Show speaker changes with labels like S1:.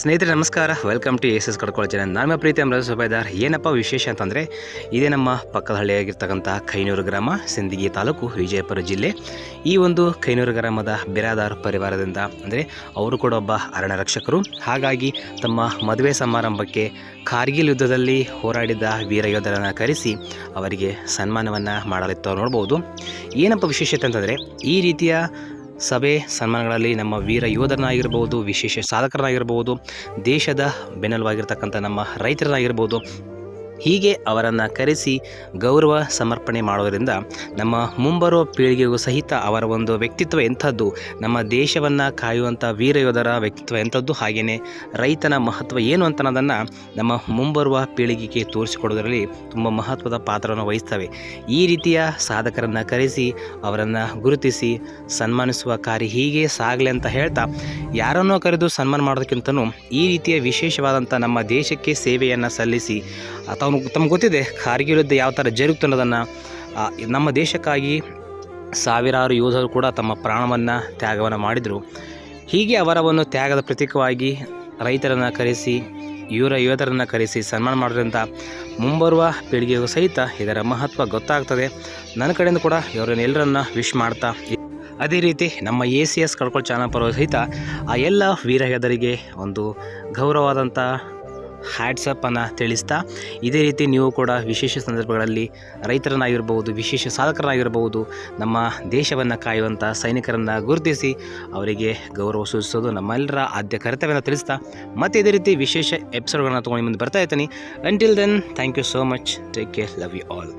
S1: ಸ್ನೇಹಿತರೆ, ನಮಸ್ಕಾರ. Welcome to S S ಕಡ್ಕೊಳ್ಳೋ ಜನ ನಾನು ಪ್ರೀತಿ ಅಮೃತ ಸುಬೇದಾರ್. ಏನಪ್ಪ ವಿಶೇಷ ಅಂತಂದರೆ, ಇದೇ ನಮ್ಮ ಪಕ್ಕದ ಹಳ್ಳಿಯಾಗಿರ್ತಕ್ಕಂಥ ಕೈನೂರು ಗ್ರಾಮ, ಸಿಂದಗಿ ತಾಲೂಕು, ವಿಜಯಪುರ ಜಿಲ್ಲೆ. ಈ ಒಂದು ಕೈನೂರು ಗ್ರಾಮದ ಬಿರಾದಾರ್ ಪರಿವಾರದಿಂದ, ಅಂದರೆ ಅವರು ಕೂಡ ಒಬ್ಬ ಅರಣ್ಯ ರಕ್ಷಕರು. ಹಾಗಾಗಿ ತಮ್ಮ ಮದುವೆ ಸಮಾರಂಭಕ್ಕೆ ಕಾರ್ಗಿಲ್ ಯುದ್ಧದಲ್ಲಿ ಹೋರಾಡಿದ ವೀರ ಯೋಧರನ್ನು ಕರೆಸಿ ಅವರಿಗೆ ಸನ್ಮಾನವನ್ನು ಮಾಡಲಿತ್ತು ನೋಡ್ಬೋದು. ಏನಪ್ಪ ವಿಶೇಷತೆ ಅಂತಂದರೆ, ಈ ರೀತಿಯ ಸಭೆ ಸನ್ಮಾನಗಳಲ್ಲಿ ನಮ್ಮ ವೀರ ಯೋಧರನ್ನಾಗಿರ್ಬೋದು ವಿಶೇಷ ಸಾಧಕರನ್ನಾಗಿರ್ಬೋದು ದೇಶದ ಬೆನ್ನೆಲುಬಾಗಿರ್ತಕ್ಕಂಥ ನಮ್ಮ ರೈತರನ್ನಾಗಿರ್ಬೋದು ಹೀಗೆ ಅವರನ್ನು ಕರೆಸಿ ಗೌರವ ಸಮರ್ಪಣೆ ಮಾಡೋದರಿಂದ ನಮ್ಮ ಮುಂಬರುವ ಪೀಳಿಗೆಗೂ ಸಹಿತ ಅವರ ಒಂದು ವ್ಯಕ್ತಿತ್ವ ಎಂಥದ್ದು, ನಮ್ಮ ದೇಶವನ್ನು ಕಾಯುವಂಥ ವೀರ ಯೋಧರ ವ್ಯಕ್ತಿತ್ವ ಎಂಥದ್ದು ಹಾಗೆಯೇ ರೈತನ ಮಹತ್ವ ಏನು ಅಂತ ಅನ್ನೋದನ್ನು ನಮ್ಮ ಮುಂಬರುವ ಪೀಳಿಗೆಗೆ ತೋರಿಸಿಕೊಡೋದರಲ್ಲಿ ತುಂಬ ಮಹತ್ವದ ಪಾತ್ರವನ್ನು ವಹಿಸ್ತವೆ. ಈ ರೀತಿಯ ಸಾಧಕರನ್ನು ಕರೆಸಿ, ಅವರನ್ನು ಗುರುತಿಸಿ, ಸನ್ಮಾನಿಸುವ ಕಾರ್ಯ ಹೀಗೆ ಸಾಗಲಿ ಅಂತ ಹೇಳ್ತಾ, ಯಾರನ್ನೋ ಕರೆದು ಸನ್ಮಾನ ಮಾಡೋದಕ್ಕಿಂತನೂ ಈ ರೀತಿಯ ವಿಶೇಷವಾದಂಥ ನಮ್ಮ ದೇಶಕ್ಕೆ ಸೇವೆಯನ್ನು ಸಲ್ಲಿಸಿ ಅಥವಾ ತಮ್ಗೆ ಗೊತ್ತಿದೆ ಕಾರ್ಗಿಲ್ ಯುದ್ಧ ಯಾವ ಥರ ಜರುಗಿತು ನಮ್ಮ ದೇಶಕ್ಕಾಗಿ ಸಾವಿರಾರು ಯೋಧರು ಕೂಡ ತಮ್ಮ ಪ್ರಾಣವನ್ನು ತ್ಯಾಗವನ್ನು ಮಾಡಿದರು. ಹೀಗೆ ಅವರವನ್ನು ತ್ಯಾಗದ ಪ್ರತೀಕವಾಗಿ ರೈತರನ್ನು ಕರೆಸಿ, ಇವರ ಯೋಧರನ್ನು ಕರೆಸಿ ಸನ್ಮಾನ ಮಾಡೋದ್ರಿಂದ ಮುಂಬರುವ ಪೀಳಿಗೆಗೂ ಸಹಿತ ಇದರ ಮಹತ್ವ ಗೊತ್ತಾಗ್ತದೆ. ನನ್ನ ಕಡೆಯಿಂದ ಕೂಡ ಇವರನ್ನೆಲ್ಲರನ್ನ ವಿಶ್ ಮಾಡ್ತಾ ಅದೇ ರೀತಿ ನಮ್ಮ ಎ ಸಿ ಎಸ್ ಕಳ್ಕೊಳ್ಳೋ ಚಾನಲ್ ಪರ್ವ ಸಹಿತ ಆ ಎಲ್ಲ ವೀರ ಯೋಧರಿಗೆ ಒಂದು ಗೌರವವಾದಂಥ ಹ್ಯಾಟ್ಸಪ್ಪನ್ನು ತಿಳಿಸ್ತಾ, ಇದೇ ರೀತಿ ನೀವು ಕೂಡ ವಿಶೇಷ ಸಂದರ್ಭಗಳಲ್ಲಿ ರೈತರನ್ನಾಗಿರ್ಬೋದು ವಿಶೇಷ ಸಾಧಕರಾಗಿರ್ಬೋದು ನಮ್ಮ ದೇಶವನ್ನು ಕಾಯುವಂಥ ಸೈನಿಕರನ್ನು ಗುರುತಿಸಿ ಅವರಿಗೆ ಗೌರವ ಸೂಚಿಸೋದು ನಮ್ಮೆಲ್ಲರ ಆದ್ಯ ಕರ್ತವ್ಯನ ತಿಳಿಸ್ತಾ, ಮತ್ತೆ ಇದೇ ರೀತಿ ವಿಶೇಷ ಎಪಿಸೋಡ್ಗಳನ್ನು ತೊಗೊಂಡು ಮುಂದೆ ಬರ್ತಾ ಇರ್ತೀನಿ. Until then thank you so much take care love you all